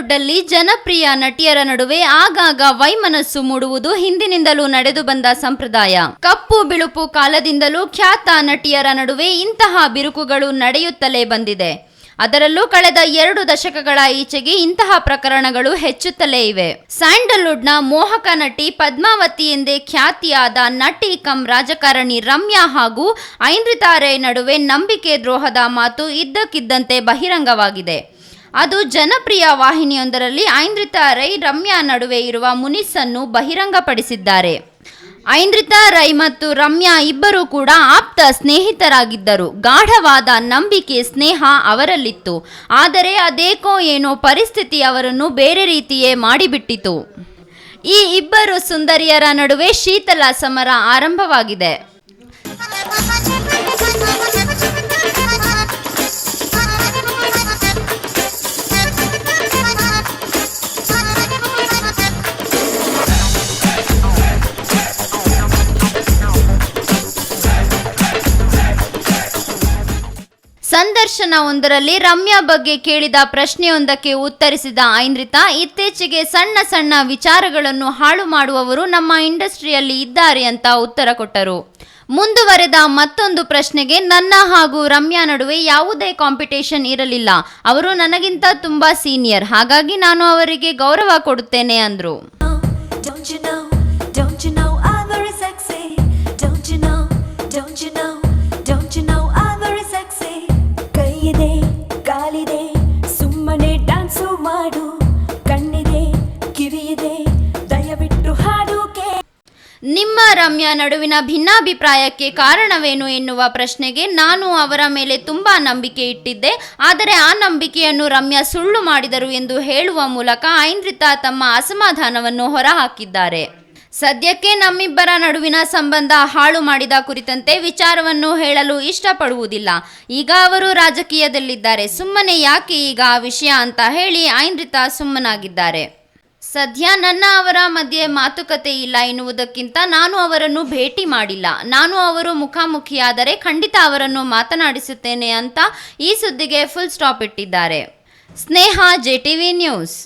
Sandalwood ಅಲ್ಲಿ ಜನಪ್ರಿಯ ನಟಿಯರ ನಡುವೆ ಆಗಾಗ ವೈಮನಸ್ಸು ಮೂಡುವುದು ಹಿಂದಿನಿಂದಲೂ ನಡೆದು ಬಂದ ಸಂಪ್ರದಾಯ. ಕಪ್ಪು ಬಿಳುಪು ಕಾಲದಿಂದಲೂ ಖ್ಯಾತ ನಟಿಯರ ನಡುವೆ ಇಂತಹ ಬಿರುಕುಗಳು ನಡೆಯುತ್ತಲೇ ಬಂದಿದೆ. ಅದರಲ್ಲೂ ಕಳೆದ ಎರಡು ದಶಕಗಳ ಈಚೆಗೆ ಇಂತಹ ಪ್ರಕರಣಗಳು ಹೆಚ್ಚುತ್ತಲೇ ಇವೆ. ಸ್ಯಾಂಡಲ್ವುಡ್ನ ಮೋಹಕ ನಟಿ ಪದ್ಮಾವತಿ ಎಂದೇ ಖ್ಯಾತಿಯಾದ ನಟಿ ಕಂ ರಾಜಕಾರಣಿ ರಮ್ಯಾ ಹಾಗೂ ಐಂದ್ರಿತಾ ರೈ ನಡುವೆ ನಂಬಿಕೆ ದ್ರೋಹದ ಮಾತು ಇದ್ದಕ್ಕಿದ್ದಂತೆ ಬಹಿರಂಗವಾಗಿದೆ. ಅದು ಜನಪ್ರಿಯ ವಾಹಿನಿಯೊಂದರಲ್ಲಿ ಐಂದ್ರಿತಾ ರೈ ರಮ್ಯಾ ನಡುವೆ ಇರುವ ಮುನಿಸನ್ನು ಬಹಿರಂಗಪಡಿಸಿದ್ದಾರೆ. ಐಂದ್ರಿತಾ ರೈ ಮತ್ತು ರಮ್ಯಾ ಇಬ್ಬರೂ ಕೂಡ ಆಪ್ತ ಸ್ನೇಹಿತರಾಗಿದ್ದರು. ಗಾಢವಾದ ನಂಬಿಕೆ, ಸ್ನೇಹ ಅವರಲ್ಲಿತ್ತು. ಆದರೆ ಅದೇಕೋ ಏನೋ ಪರಿಸ್ಥಿತಿ ಅವರನ್ನು ಬೇರೆ ರೀತಿಯೇ ಮಾಡಿಬಿಟ್ಟಿತು. ಈ ಇಬ್ಬರು ಸುಂದರಿಯರ ನಡುವೆ ಶೀತಲ ಸಮರ ಆರಂಭವಾಗಿದೆ. ಸಂದರ್ಶನ ಒಂದರಲ್ಲಿ ರಮ್ಯಾ ಬಗ್ಗೆ ಕೇಳಿದ ಪ್ರಶ್ನೆಯೊಂದಕ್ಕೆ ಉತ್ತರಿಸಿದ ಐಂದ್ರಿತಾ, ಇತ್ತೀಚೆಗೆ ಸಣ್ಣ ಸಣ್ಣ ವಿಚಾರಗಳನ್ನು ಹಾಳು ಮಾಡುವವರು ನಮ್ಮ ಇಂಡಸ್ಟ್ರಿಯಲ್ಲಿ ಇದ್ದಾರೆ ಅಂತ ಉತ್ತರ ಕೊಟ್ಟರು. ಮುಂದುವರೆದ ಮತ್ತೊಂದು ಪ್ರಶ್ನೆಗೆ, ನನ್ನ ಹಾಗೂ ರಮ್ಯಾ ನಡುವೆ ಯಾವುದೇ ಕಾಂಪಿಟೇಷನ್ ಇರಲಿಲ್ಲ. ಅವರು ನನಗಿಂತ ತುಂಬಾ ಸೀನಿಯರ್ ಹಾಗಾಗಿ ನಾನು ಅವರಿಗೆ ಗೌರವ ಕೊಡುತ್ತೇನೆ ಅಂದ್ರು. ಕಾಲಿದೆ, ಸುಮ್ಮನೆ ಡ್ಯಾನ್ಸು ಮಾಡು, ಕಣ್ಣಿದೆ, ಕಿವಿಯಿದೆ, ದಯವಿಟ್ಟು ಹಾಡು ನಿಮ್ಮ ರಮ್ಯಾ ನಡುವಿನ ಭಿನ್ನಾಭಿಪ್ರಾಯಕ್ಕೆ ಕಾರಣವೇನು ಎನ್ನುವ ಪ್ರಶ್ನೆಗೆ ನಾನು ಅವರ ಮೇಲೆ ತುಂಬಾ ನಂಬಿಕೆ ಇಟ್ಟಿದ್ದೆ. ಆದರೆ ಆ ನಂಬಿಕೆಯನ್ನು ರಮ್ಯಾ ಸುಳ್ಳು ಮಾಡಿದರು ಎಂದು ಹೇಳುವ ಮೂಲಕ ಐಂದ್ರಿತಾ ತಮ್ಮ ಅಸಮಾಧಾನವನ್ನು ಹೊರಹಾಕಿದ್ದಾರೆ. ಸದ್ಯಕ್ಕೆ ನಮ್ಮಿಬ್ಬರ ನಡುವಿನ ಸಂಬಂಧ ಹಾಳು ಮಾಡಿದ ಕುರಿತಂತೆ ವಿಚಾರವನ್ನು ಹೇಳಲು ಇಷ್ಟಪಡುವುದಿಲ್ಲ. ಈಗ ಅವರು ರಾಜಕೀಯದಲ್ಲಿದ್ದಾರೆ. ಸುಮ್ಮನೆ ಯಾಕೆ ಈಗ ಆ ವಿಷಯ ಅಂತ ಹೇಳಿ ಐಂದ್ರಿತಾ ಸುಮ್ಮನಾಗಿದ್ದಾರೆ. ಸದ್ಯ ನನ್ನ ಅವರ ಮಧ್ಯೆ ಮಾತುಕತೆ ಇಲ್ಲ ಎನ್ನುವುದಕ್ಕಿಂತ ನಾನು ಅವರನ್ನು ಭೇಟಿ ಮಾಡಿಲ್ಲ. ನಾನು ಅವರು ಮುಖಾಮುಖಿಯಾದರೆ ಖಂಡಿತ ಅವರನ್ನು ಮಾತನಾಡಿಸುತ್ತೇನೆ ಅಂತ ಈ ಸುದ್ದಿಗೆ ಫುಲ್ ಸ್ಟಾಪ್ ಇಟ್ಟಿದ್ದಾರೆ. Sneha, JTV news.